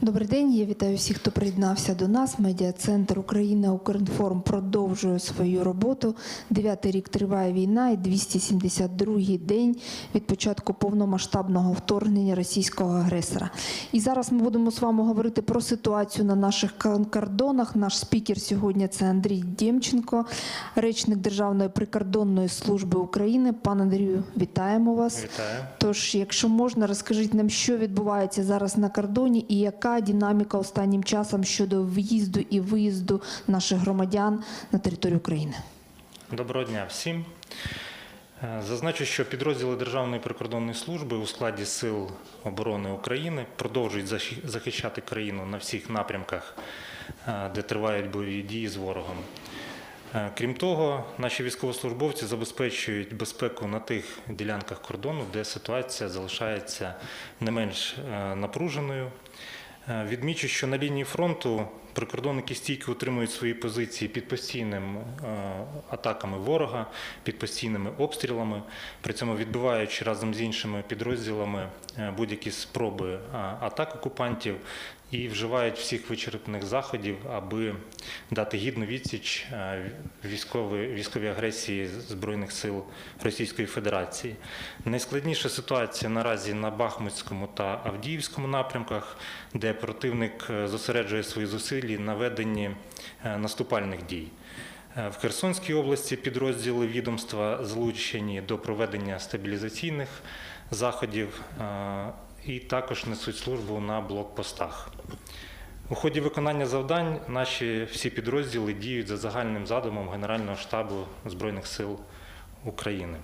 Добрий день. Я вітаю всіх, хто приєднався до нас. Медіа-центр Україна Укрінформ продовжує свою роботу. Дев'ятий рік триває війна і 272-й день від початку повномасштабного вторгнення російського агресора. І зараз ми будемо з вами говорити про ситуацію на наших кордонах. Наш спікер сьогодні це Андрій Дємченко, речник Державної прикордонної служби України. Пан Андрію, вітаємо вас. Вітаю. Тож, якщо можна, розкажіть нам, що відбувається зараз на кордоні і яка динаміка останнім часом щодо в'їзду і виїзду наших громадян на територію України. Доброго дня всім. Е, Зазначу, що підрозділи Державної прикордонної служби у складі Сил оборони України продовжують захищати країну на всіх напрямках, е, де тривають бойові дії з ворогом. Е, Крім того, наші військовослужбовці забезпечують безпеку на тих ділянках кордону, де ситуація залишається не менш напруженою. Е, Відмічу, що на лінії фронту прикордонники стійко утримують свої позиції під постійним е, атаками ворога, під постійними обстрілами, при цьому відбиваючи разом з іншими підрозділами е, будь-які спроби атак окупантів і вживають всіх вичерпних заходів, аби дати гідну відсіч е, військової, військовій агресії Збройних сил Російської Федерації. Найскладніша ситуація наразі на Бахмутському та Авдіївському напрямках, де противник е, зосереджує свої зусилля на веденні е, наступальних дій. В Херсонській області підрозділи відомства залучені до проведення стабілізаційних заходів і також несуть службу на блокпостах. У ході виконання завдань наші всі підрозділи діють за загальним задумом Генерального штабу Збройних сил України.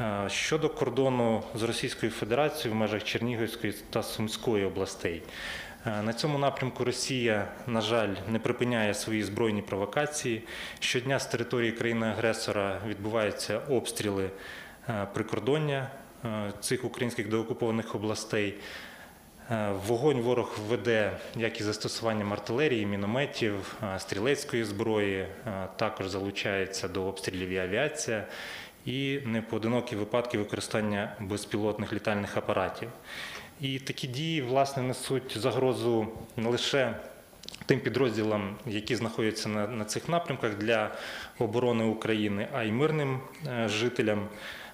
Е, Щодо кордону з Російською Федерацією в межах Чернігівської та Сумської областей, е, на цьому напрямку Росія, на жаль, не припиняє свої збройні провокації. Щодня з території країни-агресора відбуваються обстріли е, прикордоння цих українських деокупованих областей. Е, Вогонь ворог веде як і застосуванням артилерії, мінометів, е, стрілецької зброї, е, також залучається до обстрілів і авіація, і непоодинокі випадки використання безпілотних літальних апаратів. І такі дії власне несуть загрозу не лише тим підрозділам, які знаходяться на, на цих напрямках для оборони України, а й мирним е, жителям.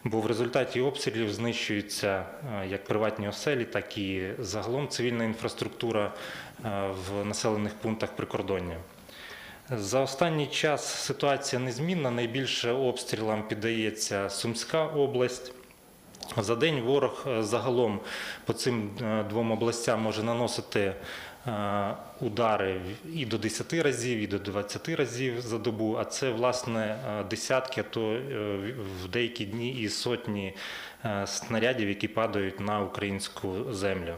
Бо в результаті обстрілів знищуються е, як приватні оселі, так і загалом цивільна інфраструктура е, в населених пунктах прикордоння. За останній час ситуація незмінна. Найбільше обстрілам піддається Сумська область. За день ворог е, загалом по цим двом областям може наносити удари і до 10 разів, і до 20 разів за добу. А це власне е, десятки, а то е, в деякі дні і сотні е, снарядів, які падають на українську землю.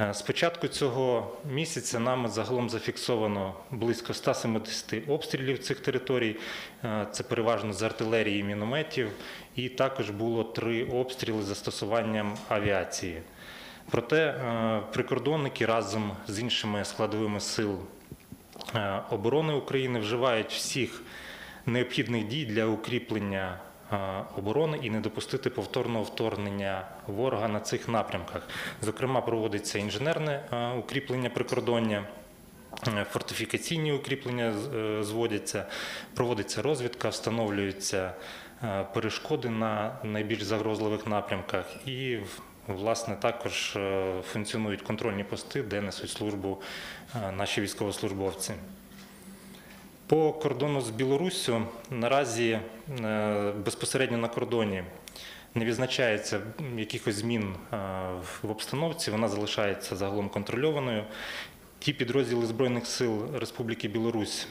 Е, З початку цього місяця нами загалом зафіксовано близько 170 обстрілів цих територій. Е, Це переважно з артилерії і мінометів, і також було три обстріли з застосуванням авіації. Проте е, прикордонники разом з іншими складовими сил е, оборони України вживають всіх необхідних дій для укріплення е, оборони і не допустити повторного вторгнення ворога на цих напрямках. Зокрема, проводиться інженерне укріплення прикордоння. Фортифікаційні укріплення зводяться, проводиться розвідка, встановлюються перешкоди на найбільш загрозливих напрямках, і власне також е, функціонують контрольні пости, де несуть службу е, наші військовослужбовці. По кордону з Білоруссю наразі е, безпосередньо на кордоні не відзначається якихось змін в обстановці, вона залишається загалом контрольованою. Ті підрозділи Збройних сил Республіки Білорусь,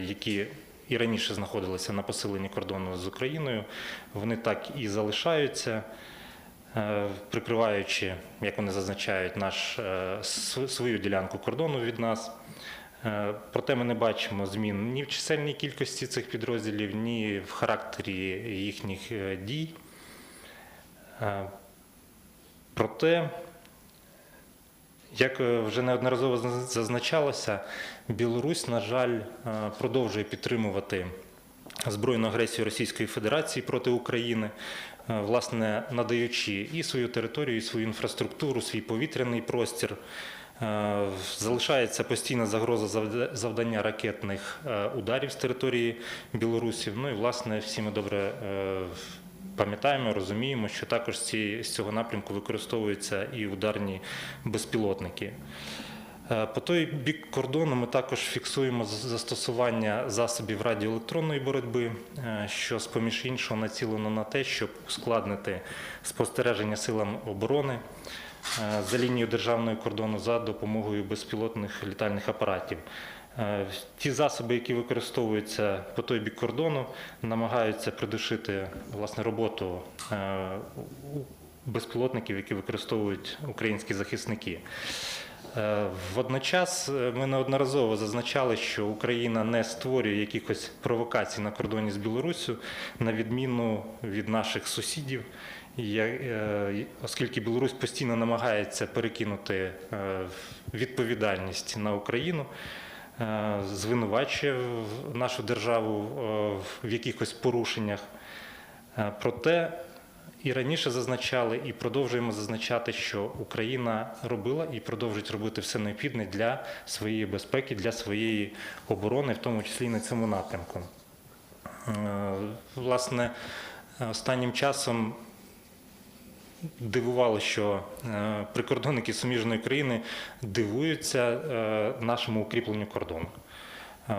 які і раніше знаходилися на посиленні кордону з Україною, вони так і залишаються, прикриваючи, як вони зазначають, наш, е, свою ділянку кордону від нас. Е, Проте ми не бачимо змін ні в чисельній кількості цих підрозділів, ні в характері їхніх е, дій. Е, Проте, як е, вже неодноразово зазначалося, Білорусь, на жаль, е, продовжує підтримувати збройну агресію Російської Федерації проти України, е, власне, надаючи і свою територію, і свою інфраструктуру, свій повітряний простір Е, Залишається постійна загроза завдання ракетних е, ударів з території Білорусі. Ну і власне всі ми добре е, пам'ятаємо, розуміємо, що також з цього напрямку використовуються і ударні безпілотники. Е, По той бік кордону ми також фіксуємо застосування засобів радіоелектронної боротьби, е, що з-поміж іншого націлено на те, щоб ускладнити спостереження силам оборони е, за лінією державного кордону за допомогою безпілотних літальних апаратів. Ті засоби, які використовуються по той бік кордону, намагаються придушити власне роботу безпілотників, які використовують українські захисники. Е, Водночас е, ми неодноразово зазначали, що Україна не створює якихось провокацій на кордоні з Білоруссю, на відміну від наших сусідів, е, оскільки Білорусь постійно намагається перекинути відповідальність на Україну, звинувачує нашу державу в якихось порушеннях. Проте і раніше зазначали, і продовжуємо зазначати, що Україна робила і продовжить робити все необхідне для своєї безпеки, для своєї оборони, в тому числі і на цьому напрямку. Е, Власне, останнім часом дивувало, що е, прикордонники суміжної країни дивуються е, нашому укріпленню кордону.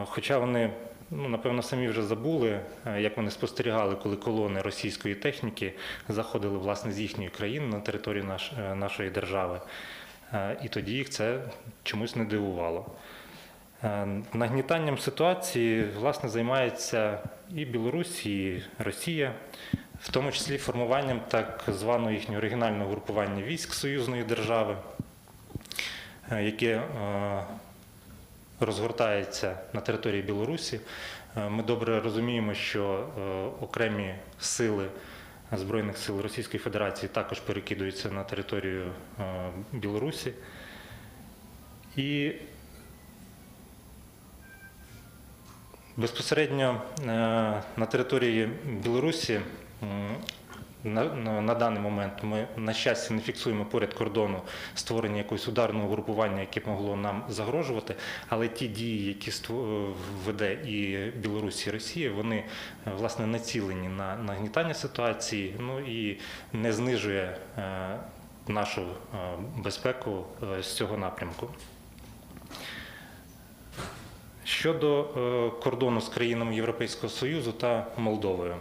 Хоча вони, ну, напевно, самі вже забули, е, як вони спостерігали, коли колони російської техніки заходили власне з їхньої країни на територію наш, е, нашої держави. Е, І тоді їх це чомусь не дивувало. Нагнітанням ситуації власне займається і Білорусь, і Росія, в тому числі формуванням так званого їхнього оригінального групування військ союзної держави, яке розгортається на території Білорусі. Е, Ми добре розуміємо, що е, окремі сили Збройних сил Російської Федерації також перекидуються на територію е, Білорусі. І безпосередньо на території Білорусі на, на, даний момент ми, на щастя, не фіксуємо поряд кордону створення якогось ударного групування, яке б могло нам загрожувати. Але ті дії, які веде і Білорусь, і Росія, вони е, власне націлені на нагнітання ситуації, ну і не знижує е, нашу е, безпеку е, з цього напрямку. Щодо е, кордону з країнами Європейського Союзу та Молдовою.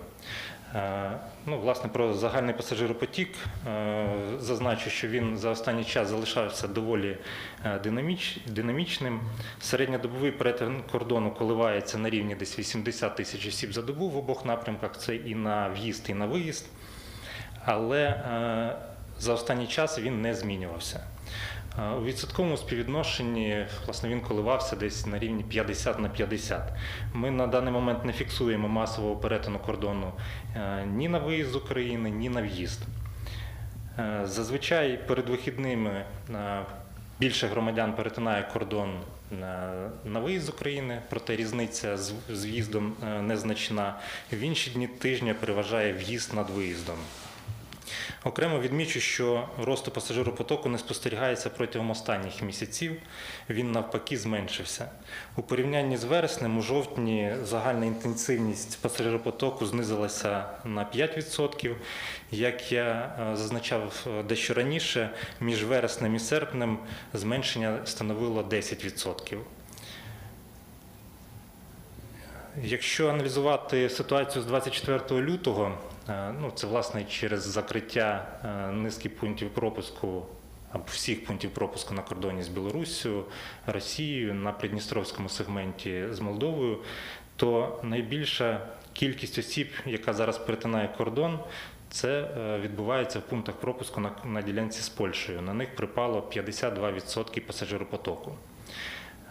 Е, Ну, власне, про загальний пасажиропотік е, зазначу, що він за останній час залишався доволі е, динаміч, динамічним. Середньодобовий перетин кордону коливається на рівні десь 80 тисяч осіб за добу в обох напрямках. Це і на в'їзд, і на виїзд. Але за останній час він не змінювався. У відсотковому співвідношенні власне, він коливався десь на рівні 50 на 50. Ми на даний момент не фіксуємо масового перетину кордону е, ні на виїзд з України, ні на в'їзд. Е, Зазвичай перед вихідними е, більше громадян перетинає кордон на виїзд з України, проте різниця з в'їздом незначна. В інші дні тижня переважає в'їзд над виїздом. Окремо відмічу, що росту пасажиропотоку не спостерігається протягом останніх місяців. Він навпаки зменшився. У порівнянні з вереснем у жовтні загальна інтенсивність пасажиропотоку знизилася на 5%. Як я е, зазначав е, дещо раніше, між вереснем і серпнем зменшення становило 10%. Якщо аналізувати ситуацію з 24 лютого, ну це власне через закриття е, низки пунктів пропуску або всіх пунктів пропуску на кордоні з Білоруссю, Росією на придністровському сегменті з Молдовою, то найбільша кількість осіб, яка зараз перетинає кордон, це е, відбувається в пунктах пропуску на, на ділянці з Польщею. На них припало 52% пасажиропотоку.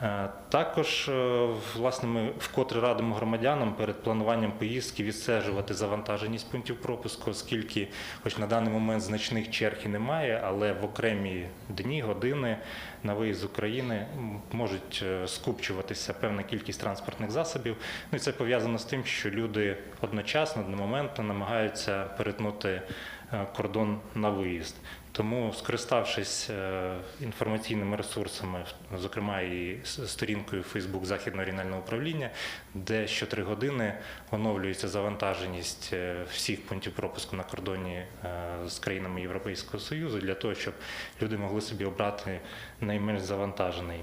Е, Також, е, власне, ми вкотре радимо громадянам перед плануванням поїздки відстежувати завантаженість пунктів пропуску, оскільки, хоч на даний момент значних черг і немає, але в окремі дні, години на виїзд з України можуть е, скупчуватися певна кількість транспортних засобів. Ну і це пов'язано з тим, що люди одночасно, одномоментно намагаються перетнути кордон на виїзд. Тому, скориставшись е, інформаційними ресурсами, зокрема і сторінкою Facebook Західного регіонального управління, де щотри години оновлюється завантаженість е, всіх пунктів пропуску на кордоні е, з країнами Європейського Союзу для того, щоб люди могли собі обрати найменш завантажений.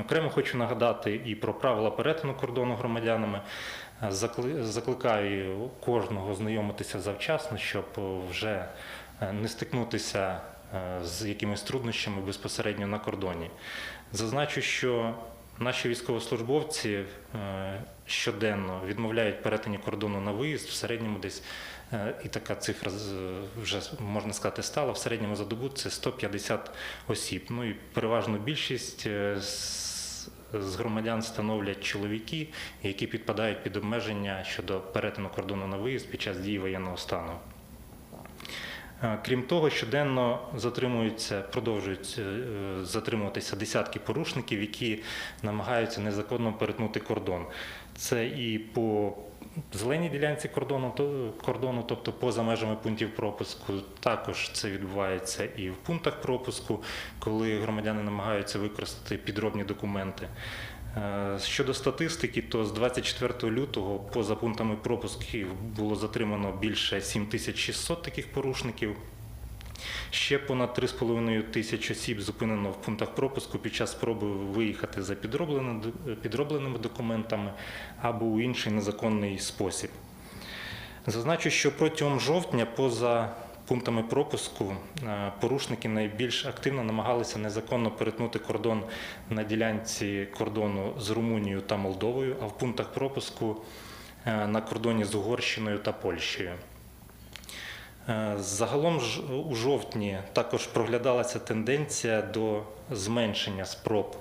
Окремо хочу нагадати і про правила перетину кордону громадянами. Закликаю кожного знайомитися завчасно, щоб е, вже е, не стикнутися е, з якимись труднощами безпосередньо на кордоні. Зазначу, що наші військовослужбовці щоденно відмовляють перетині кордону на виїзд в середньому десь. І така цифра вже можна сказати стала. В середньому за добу це 150 осіб. Ну і переважно більшість з з громадян становлять чоловіки, які підпадають під обмеження щодо перетину кордону на виїзд під час дії воєнного стану. Е, Крім того, щоденно затримуються, продовжують е, затримуватися десятки порушників, які намагаються незаконно перетнути кордон. Це і по зеленій ділянці кордону, то- кордону, тобто поза межами пунктів пропуску. Також це відбувається і в пунктах пропуску, коли громадяни намагаються використати підробні документи. Е, Щодо статистики, то з 24 лютого поза пунктами пропусків було затримано більше 7600 таких порушників. Ще понад 3,5 тисяч осіб зупинено в пунктах пропуску під час спроби виїхати за підробленими, документами або у інший незаконний спосіб. Зазначу, що протягом жовтня поза пунктами пропуску е, порушники найбільш активно намагалися незаконно перетнути кордон на ділянці кордону з Румунією та Молдовою, а в пунктах пропуску е, на кордоні з Угорщиною та Польщею. Е, Загалом ж у жовтні також проглядалася тенденція до зменшення спроб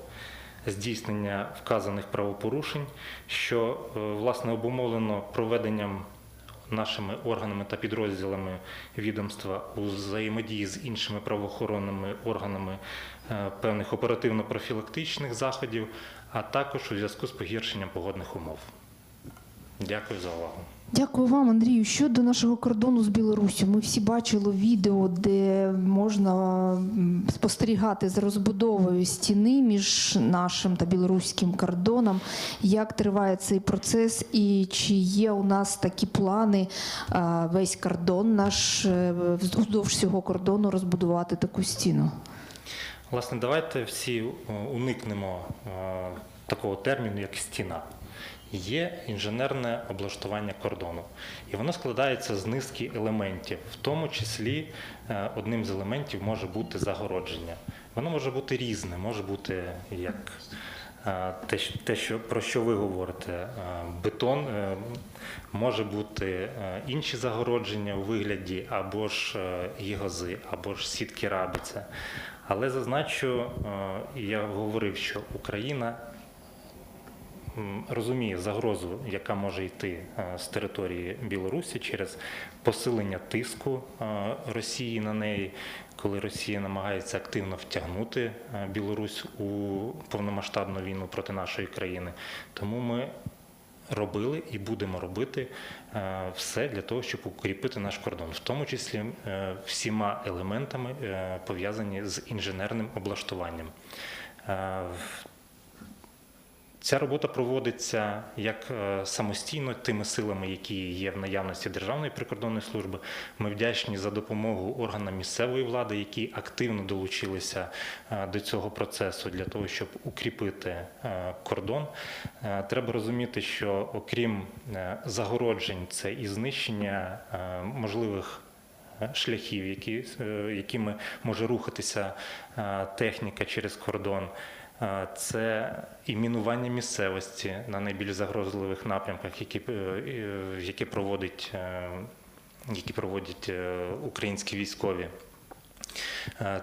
здійснення вказаних правопорушень, що е, власне обумовлено проведенням нашими органами та підрозділами відомства у взаємодії з іншими правоохоронними органами е, певних оперативно-профілактичних заходів, а також у зв'язку з погіршенням погодних умов. Дякую за увагу. Дякую вам, Андрію. Щодо нашого кордону з Білоруссю, ми всі бачили відео, де можна спостерігати за розбудовою стіни між нашим та білоруським кордоном. Як триває цей процес, і чи є у нас такі плани весь кордон наш е, вздовж всього кордону розбудувати таку стіну? Власне, давайте всі е, уникнемо е, такого терміну, як стіна. Є інженерне облаштування кордону, і воно складається з низки елементів, в тому числі е, одним з елементів може бути загородження. Воно може бути різне, може бути як е, те, що- про що ви говорите, е, бетон, може бути інші загородження у вигляді або ж гігози, або ж сітки рабиця. Але зазначу, я говорив, що Україна розуміє загрозу, яка може йти е, з території Білорусі через посилення тиску е, Росії на неї, коли Росія намагається активно втягнути е, Білорусь у повномасштабну війну проти нашої країни. Тому ми робили і будемо робити все для того, щоб укріпити наш кордон, в тому числі всіма елементами пов'язані з інженерним облаштуванням. Ця робота проводиться як е, самостійно тими силами, які є в наявності Державної прикордонної служби. Ми вдячні за допомогу органам місцевої влади, які активно долучилися е, до цього процесу для того, щоб укріпити е, кордон. Треба розуміти, що окрім загороджень, це і знищення можливих шляхів, які, якими може рухатися техніка через кордон. Це і мінування місцевості на найбільш загрозливих напрямках, які, е, е, які, проводить, е, які проводять українські військові.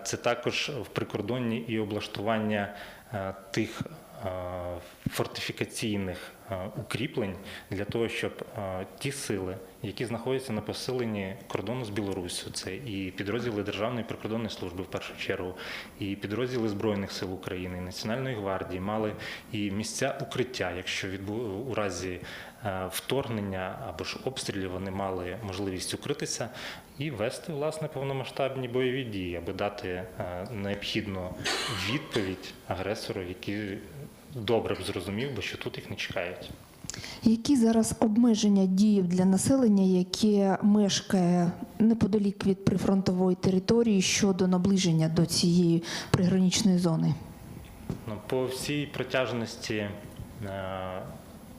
Це також в прикордонні і облаштування тих е, фортифікаційних укріплень для того, щоб е, ті сили, які знаходяться на посиленні кордону з Білоруссю, це і підрозділи Державної прикордонної служби в першу чергу, і підрозділи Збройних сил України, і Національної гвардії мали і місця укриття, якщо у разі е, вторгнення або ж обстрілів вони мали можливість укритися і вести власне повномасштабні бойові дії, аби дати е, необхідну відповідь агресору, який добре б зрозумів, би що тут їх не чекають. Які зараз обмеження діїв для населення, яке мешкає неподалік від прифронтової території щодо наближення до цієї приграничної зони? Ну, по всій протяжності е,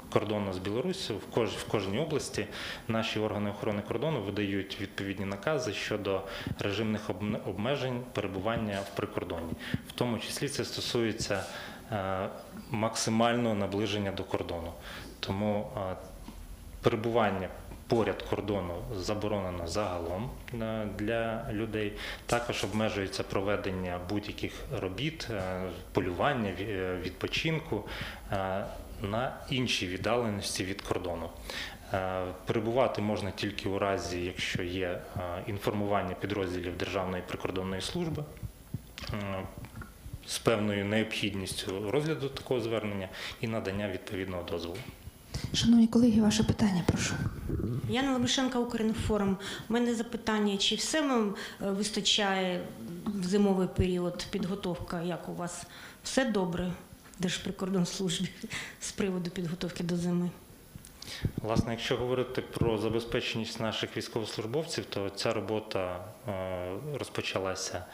кордону з Білоруссю в, кож, в кожній області наші органи охорони кордону видають відповідні накази щодо режимних обме- обмежень перебування в прикордонні. В тому числі це стосується максимального наближення до кордону. Тому е, перебування поряд кордону заборонено загалом е, для людей. Також обмежується проведення будь-яких робіт, е, полювання, ві- е, відпочинку е, на іншій віддаленості від кордону. Е, Перебувати можна тільки у разі, якщо є е, інформування підрозділів Державної прикордонної служби. З певною необхідністю розгляду такого звернення і надання відповідного дозволу. Шановні колеги, ваше питання, прошу. Яна Лемишенка, Укрінформ. У мене запитання, чи все вам е, вистачає в зимовий період підготовка? Як у вас? Все добре в Держприкордонслужбі з приводу підготовки до зими? Власне, якщо говорити про забезпеченість наших військовослужбовців, то ця робота е, розпочалася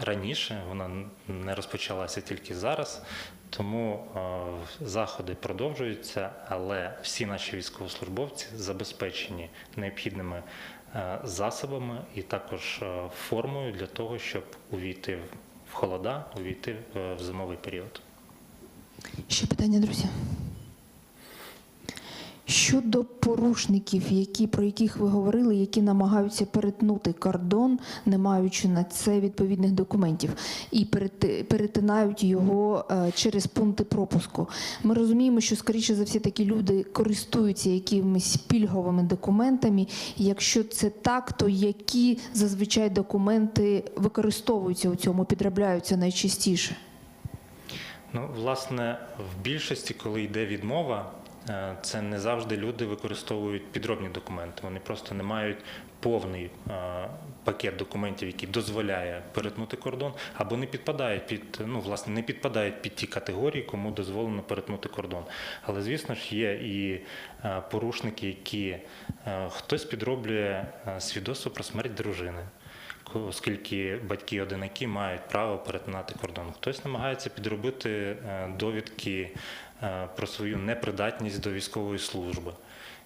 раніше, вона не розпочалася тільки зараз. Тому е, заходи продовжуються, але всі наші військовослужбовці забезпечені необхідними е, засобами і також е, формою для того, щоб увійти в холода, увійти е, в зимовий період. Ще питання, друзі. Щодо порушників, які, про яких ви говорили, які намагаються перетнути кордон, не маючи на це відповідних документів, і перети- перетинають його е, через пункти пропуску. Ми розуміємо, що скоріше за все такі люди користуються якимись пільговими документами. Якщо це так, то які зазвичай документи використовуються у цьому, підробляються найчастіше? Ну, власне, в більшості, коли йде відмова, це не завжди люди використовують підробні документи. Вони просто не мають повний е, пакет документів, який дозволяє перетнути кордон, або не підпадають під ну, власне, не підпадають під ті категорії, кому дозволено перетнути кордон. Але звісно ж є і е, порушники, які е, хтось підроблює е, свідоцтво про смерть дружини оскільки батьки-одинаки мають право перетинати кордон. Хтось намагається підробити е, довідки е, про свою непридатність до військової служби.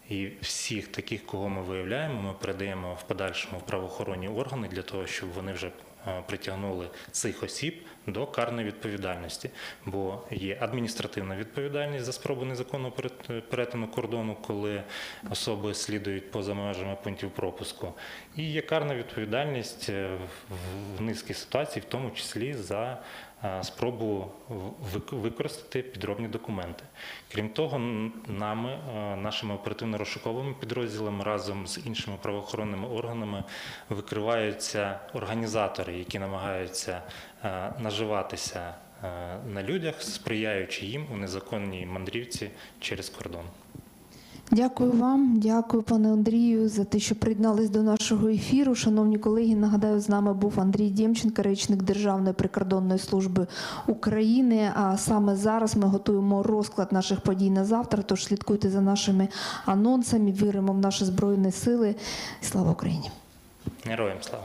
І всіх таких, кого ми виявляємо, ми передаємо в подальшому правоохоронні органи для того, щоб вони вже притягнули цих осіб до карної відповідальності, бо є адміністративна відповідальність за спробу незаконного перетину кордону, коли особи слідують поза межами пунктів пропуску, і є карна відповідальність е, в- низці ситуацій, в тому числі за е, спробу використати підробні документи. Крім того, нами, нашими оперативно-розшуковими підрозділами разом з іншими правоохоронними органами викриваються організатори, які намагаються наживатися на людях, сприяючи їм у незаконній мандрівці через кордон. Дякую вам, дякую, пане Андрію, за те, що приєднались до нашого ефіру. Шановні колеги, нагадаю, з нами був Андрій Дємченко, речник Державної прикордонної служби України. А саме зараз ми готуємо розклад наших подій на завтра. Тож слідкуйте за нашими анонсами, віримо в наші збройні сили. Слава Україні! Героям слава!